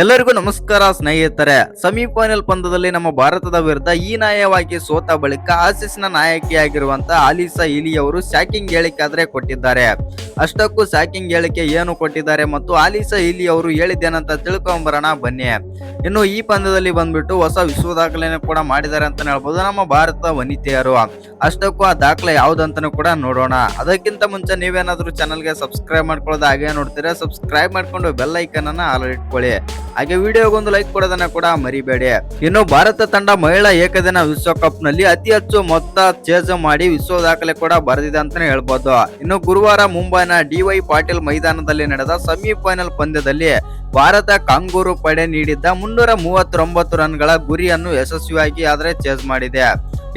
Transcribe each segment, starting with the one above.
ಎಲ್ಲರಿಗೂ ನಮಸ್ಕಾರ ಸ್ನೇಹಿತರೆ. ಸೆಮಿಫೈನಲ್ ಪಂದ್ಯದಲ್ಲಿ ನಮ್ಮ ಭಾರತದ ವಿರುದ್ಧ ಈ ನಾಯವಾಗಿ ಸೋತ ಬಳಿಕ ಆಸೀಸ್ನ ನಾಯಕಿಯಾಗಿರುವಂತ ಆಲಿಸಾ ಇಲಿ ಅವರು ಶಾಕಿಂಗ್ ಹೇಳಿಕೆ ಆದ್ರೆ ಕೊಟ್ಟಿದ್ದಾರೆ. ಅಷ್ಟಕ್ಕೂ ಶಾಕಿಂಗ್ ಹೇಳಿಕೆ ಏನು ಕೊಟ್ಟಿದ್ದಾರೆ ಮತ್ತು ಆಲಿಸಾ ಇಲಿ ಅವರು ಹೇಳಿದ್ದೇನಂತ ತಿಳ್ಕೊಂಬರೋಣ ಬನ್ನಿ. ಇನ್ನು ಈ ಪಂದ್ಯದಲ್ಲಿ ಬಂದ್ಬಿಟ್ಟು ಹೊಸ ವಿಶ್ವ ದಾಖಲೆಯನ್ನು ಕೂಡ ಮಾಡಿದ್ದಾರೆ ಅಂತ ಹೇಳ್ಬೋದು. ನಮ್ಮ ಭಾರತದ ವನಿತೆಯರು. ಅಷ್ಟಕ್ಕೂ ಆ ದಾಖಲೆ ಯಾವ್ದಂತನು ಕೂಡ ನೋಡೋಣ. ಅದಕ್ಕಿಂತ ಮುಂಚೆ ನೀವೇನಾದ್ರೂ ಚಾನಲ್ಗೆ ಸಬ್ಸ್ಕ್ರೈಬ್ ಮಾಡ್ಕೊಳ್ಳೋದು ಹಾಗೆ ನೋಡ್ತೀರಾ ಸಬ್ಸ್ಕ್ರೈಬ್ ಮಾಡ್ಕೊಂಡು ಬೆಲ್ ಐಕನ್ ಅನ್ನ ಆಲ್ ಇಟ್ಕೊಳ್ಳಿ. ಹಾಗೆ ವಿಡಿಯೋಗೊಂದು ಲೈಕ್ ಕೊಡೋದನ್ನ ಕೂಡ ಮರಿಬೇಡಿ. ಇನ್ನು ಭಾರತ ತಂಡ ಮಹಿಳಾ ಏಕದಿನ ವಿಶ್ವಕಪ್ನಲ್ಲಿ ಅತಿ ಹೆಚ್ಚು ಮೊತ್ತ ಚೇಜ್ ಮಾಡಿ ವಿಶ್ವ ದಾಖಲೆ ಕೂಡ ಬರೆದಿದೆ ಅಂತಾನೆ ಹೇಳ್ಬೋದು. ಇನ್ನು ಗುರುವಾರ ಮುಂಬೈನ ಡಿವೈ ಪಾಟೀಲ್ ಮೈದಾನದಲ್ಲಿ ನಡೆದ ಸೆಮಿಫೈನಲ್ ಪಂದ್ಯದಲ್ಲಿ ಭಾರತ ಕಾಂಗೂರು ಪಡೆ ನೀಡಿದ್ದ ಮುನ್ನೂರ ಮೂವತ್ತೊಂಬತ್ತು ರನ್ಗಳ ಗುರಿಯನ್ನು ಯಶಸ್ವಿಯಾಗಿ ಆದರೆ ಚೇಜ್ ಮಾಡಿದೆ.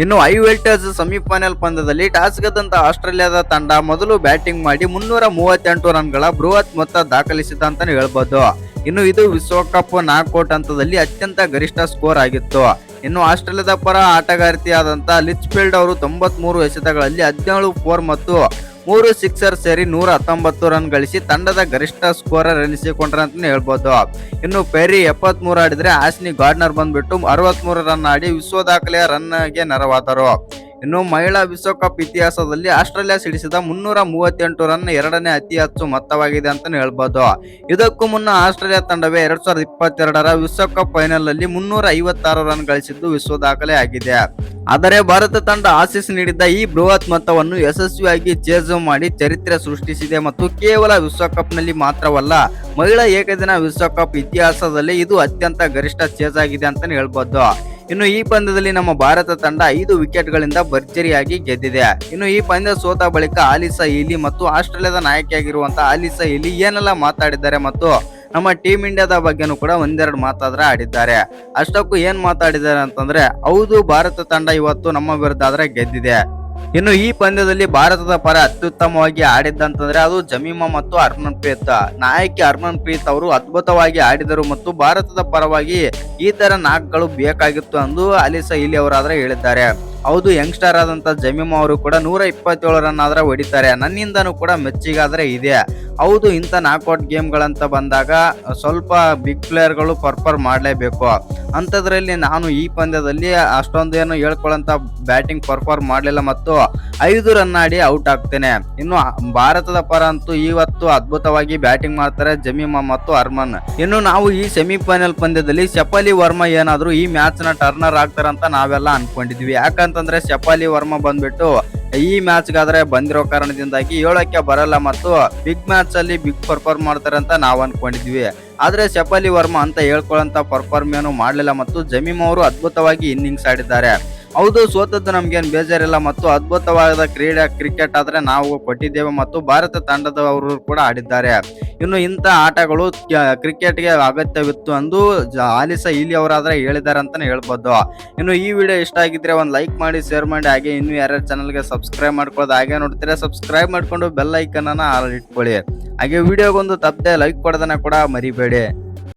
ಇನ್ನು ಐ ವೆಲ್ಟೇಜ್ ಸೆಮಿಫೈನಲ್ ಪಂದ್ಯದಲ್ಲಿ ಟಾಸ್ ಗೆದ್ದಂತ ಆಸ್ಟ್ರೇಲಿಯಾದ ತಂಡ ಮೊದಲು ಬ್ಯಾಟಿಂಗ್ ಮಾಡಿ ಮುನ್ನೂರ ಮೂವತ್ತೆಂಟು ರನ್ಗಳ ಬೃಹತ್ ಮೊತ್ತ ದಾಖಲಿಸಿದ ಅಂತಾನೆ ಹೇಳ್ಬೋದು. ಇನ್ನು ಇದು ವಿಶ್ವಕಪ್ ನಾಕೌಟ್ ಹಂತದಲ್ಲಿ ಅತ್ಯಂತ ಗರಿಷ್ಠ ಸ್ಕೋರ್ ಆಗಿತ್ತು. ಇನ್ನು ಆಸ್ಟ್ರೇಲಿಯಾದ ಪರ ಆಟಗಾರ್ತಿಯಾದಂತ ಲಿಚ್ಫೀಲ್ಡ್ ಅವರು ತೊಂಬತ್ ಮೂರು ಎಸೆತಗಳಲ್ಲಿ ಹದಿನೇಳು, ಫೋರ್ ಮತ್ತು ಮೂರು ಸಿಕ್ಸರ್ ಸೇರಿ ನೂರ ಹತ್ತೊಂಬತ್ತು ರನ್ ಗಳಿಸಿ ತಂಡದ ಗರಿಷ್ಠ ಸ್ಕೋರರ್ ಎನಿಸಿಕೊಂಡ್ರ ಅಂತ ಹೇಳ್ಬೋದು. ಇನ್ನು ಪೆರಿ ಎಪ್ಪತ್ ಮೂರು ಆಡಿದ್ರೆ ಆಶ್ನಿ ಗಾರ್ಡ್ನರ್ ಬಂದ್ಬಿಟ್ಟು ಅರವತ್ ಮೂರು ರನ್ ಆಡಿ ವಿಶ್ವ ದಾಖಲೆಯ ರನ್ಗೆ ನೆರವಾದರು. ಇನ್ನು ಮಹಿಳಾ ವಿಶ್ವಕಪ್ ಇತಿಹಾಸದಲ್ಲಿ ಆಸ್ಟ್ರೇಲಿಯಾ ಸಿಡಿಸಿದ ಮುನ್ನೂರ ಮೂವತ್ತೆಂಟು ರನ್ ಎರಡನೇ ಅತಿ ಹೆಚ್ಚು ಮೊತ್ತವಾಗಿದೆ ಅಂತ ಹೇಳ್ಬೋದು. ಇದಕ್ಕೂ ಮುನ್ನ ಆಸ್ಟ್ರೇಲಿಯಾ ತಂಡವೇ ಎರಡ್ ಸಾವಿರದ ಇಪ್ಪತ್ತೆರಡರ ವಿಶ್ವಕಪ್ ಫೈನಲ್ನಲ್ಲಿ ಮುನ್ನೂರ ಐವತ್ತಾರು ರನ್ ಗಳಿಸಿದ್ದು ವಿಶ್ವ ದಾಖಲೆ ಆಗಿದೆ. ಆದರೆ ಭಾರತ ತಂಡ ಆಸೀಸ್ ನೀಡಿದ್ದ ಈ ಬೃಹತ್ ಮೊತ್ತವನ್ನು ಯಶಸ್ವಿಯಾಗಿ ಚೇಜ್ ಮಾಡಿ ಚರಿತ್ರೆ ಸೃಷ್ಟಿಸಿದೆ ಮತ್ತು ಕೇವಲ ವಿಶ್ವಕಪ್ನಲ್ಲಿ ಮಾತ್ರವಲ್ಲ, ಮಹಿಳಾ ಏಕದಿನ ವಿಶ್ವಕಪ್ ಇತಿಹಾಸದಲ್ಲಿ ಇದು ಅತ್ಯಂತ ಗರಿಷ್ಠ ಚೇಜ್ ಆಗಿದೆ ಅಂತಲೇ ಹೇಳ್ಬೋದು. ಇನ್ನು ಈ ಪಂದ್ಯದಲ್ಲಿ ನಮ್ಮ ಭಾರತ ತಂಡ ಐದು ವಿಕೆಟ್ಗಳಿಂದ ಭರ್ಜರಿಯಾಗಿ ಗೆದ್ದಿದೆ. ಇನ್ನು ಈ ಪಂದ್ಯ ಸೋತ ಬಳಿಕ ಆಲಿಸಾ ಇಲಿ ಮತ್ತು ಆಸ್ಟ್ರೇಲಿಯಾದ ನಾಯಕಿಯಾಗಿರುವಂತಹ ಆಲಿಸಾ ಇಲಿ ಏನೆಲ್ಲ ಮಾತಾಡಿದ್ದಾರೆ ಮತ್ತು ನಮ್ಮ ಟೀಮ್ ಇಂಡಿಯಾದ ಬಗ್ಗೆನೂ ಕೂಡ ಒಂದೆರಡು ಮಾತಾದ್ರೆ ಆಡಿದ್ದಾರೆ. ಅಷ್ಟಕ್ಕೂ ಏನ್ ಮಾತಾಡಿದ್ದಾರೆ ಅಂತಂದ್ರೆ, ಹೌದು, ಭಾರತ ತಂಡ ಇವತ್ತು ನಮ್ಮ ವಿರುದ್ಧ ಆದ್ರೆ ಗೆದ್ದಿದೆ. ಇನ್ನು ಈ ಪಂದ್ಯದಲ್ಲಿ ಭಾರತದ ಪರ ಅತ್ಯುತ್ತಮವಾಗಿ ಆಡಿದ್ದಂತಂದ್ರೆ ಅದು ಜಮೀಮಾ ಮತ್ತು ಹರ್ಮನ್ ಪ್ರೀತ್. ನಾಯಕಿ ಹರ್ಮನ್ ಪ್ರೀತ್ ಅವರು ಅದ್ಭುತವಾಗಿ ಆಡಿದರು ಮತ್ತು ಭಾರತದ ಪರವಾಗಿ ಈ ತರ ನಾಕ್ಗಳು ಬೇಕಾಗಿತ್ತು ಎಂದು ಅಲಿಸಾ ಇಲಿ ಅವರಾದ್ರೆ ಹೇಳಿದ್ದಾರೆ. ಹೌದು, ಯಂಗ್ಸ್ಟರ್ ಆದಂತ ಜಮೀಮಾ ಅವರು ಕೂಡ ನೂರ ಇಪ್ಪತ್ತೇಳು ರನ್ ಆದ್ರೆ ಹೊಡಿತಾರೆ. ನನ್ನಿಂದನೂ ಕೂಡ ಮೆಚ್ಚಿಗಾದ್ರೆ ಇದೆ. ಹೌದು, ಇಂಥ ನಾಕೌಟ್ ಗೇಮ್ಗಳಂತ ಬಂದಾಗ ಸ್ವಲ್ಪ ಬಿಗ್ ಪ್ಲೇಯರ್ಗಳು ಪರ್ಫಾರ್ಮ್ ಮಾಡಲೇಬೇಕು. ಅಂಥದ್ರಲ್ಲಿ ನಾನು ಈ ಪಂದ್ಯದಲ್ಲಿ ಅಷ್ಟೊಂದೇನು ಹೇಳ್ಕೊಳ್ಳೋಂಥ ಬ್ಯಾಟಿಂಗ್ ಪರ್ಫಾರ್ಮ್ ಮಾಡಲಿಲ್ಲ ಮತ್ತು ಐದು ರನ್ ಆಡಿ ಔಟ್ ಆಗ್ತೇನೆ. ಇನ್ನು ಭಾರತದ ಪರ ಅಂತೂ ಇವತ್ತು ಅದ್ಭುತವಾಗಿ ಬ್ಯಾಟಿಂಗ್ ಮಾಡ್ತಾರೆ ಜಮೀಮಾ ಮತ್ತು ಅರ್ಮನ್. ಇನ್ನು ನಾವು ಈ ಸೆಮಿಫೈನಲ್ ಪಂದ್ಯದಲ್ಲಿ ಶಫಾಲಿ ವರ್ಮಾ ಏನಾದರೂ ಈ ಮ್ಯಾಚ್ನ ಟರ್ನರ್ ಆಗ್ತಾರಂತ ನಾವೆಲ್ಲ ಅನ್ಕೊಂಡಿದ್ವಿ. ಯಾಕಂತಂದ್ರೆ ಶಫಾಲಿ ವರ್ಮಾ ಬಂದ್ಬಿಟ್ಟು ಈ ಮ್ಯಾಚ್ ಆದ್ರೆ ಬಂದಿರೋ ಕಾರಣದಿಂದಾಗಿ ಏಳಕ್ಕೆ ಬರಲ್ಲ ಮತ್ತು ಬಿಗ್ ಮ್ಯಾಚ್ ಅಲ್ಲಿ ಬಿಗ್ ಪರ್ಫಾರ್ಮ್ ಮಾಡ್ತಾರೆ ಅಂತ ನಾವು ಅನ್ಕೊಂಡಿದ್ವಿ. ಆದ್ರೆ ಶಫಲಿ ವರ್ಮಾ ಅಂತ ಹೇಳ್ಕೊಳ್ಳಂತ ಪರ್ಫಾರ್ಮ್ ಏನು ಮಾಡಲಿಲ್ಲ ಮತ್ತು ಜಮೀಮ್ ಅವರು ಅದ್ಭುತವಾಗಿ ಇನ್ನಿಂಗ್ಸ್ ಆಡಿದ್ದಾರೆ. ಹೌದು, ಸೋತದ್ದು ನಮ್ಗೇನು ಬೇಜಾರಿಲ್ಲ. ಮತ್ತು ಅದ್ಭುತವಾದ ಕ್ರೀಡೆ, ಕ್ರಿಕೆಟ್ ಆದರೆ ನಾವು ಕೊಟ್ಟಿದ್ದೇವೆ ಮತ್ತು ಭಾರತ ತಂಡದವರು ಕೂಡ ಆಡಿದ್ದಾರೆ. ಇನ್ನು ಇಂಥ ಆಟಗಳು ಕ್ರಿಕೆಟ್ಗೆ ಅಗತ್ಯವಿತ್ತು ಎಂದು ಆಲಿಸಾ ಇಲಿ ಅವರಾದ್ರೆ ಹೇಳಿದ್ದಾರೆ ಅಂತಲೇ ಹೇಳ್ಬೋದು. ಇನ್ನು ಈ ವಿಡಿಯೋ ಇಷ್ಟ ಆಗಿದ್ರೆ ಒಂದು ಲೈಕ್ ಮಾಡಿ, ಶೇರ್ ಮಾಡಿ, ಹಾಗೆ ಇನ್ನು ಯಾರ್ಯಾರು ಚಾನಲ್ಗೆ ಸಬ್ಸ್ಕ್ರೈಬ್ ಮಾಡ್ಕೊಳ್ಳೋದು ಹಾಗೆ ನೋಡ್ತೀರಾ, ಸಬ್ಸ್ಕ್ರೈಬ್ ಮಾಡಿಕೊಂಡು ಬೆಲ್ ಐಕನನ್ನು ಇಟ್ಕೊಳ್ಳಿ. ಹಾಗೆ ವಿಡಿಯೋಗೊಂದು ತಪ್ಪದೆ ಲೈಕ್ ಕೊಡೋದನ್ನ ಕೂಡ ಮರಿಬೇಡಿ.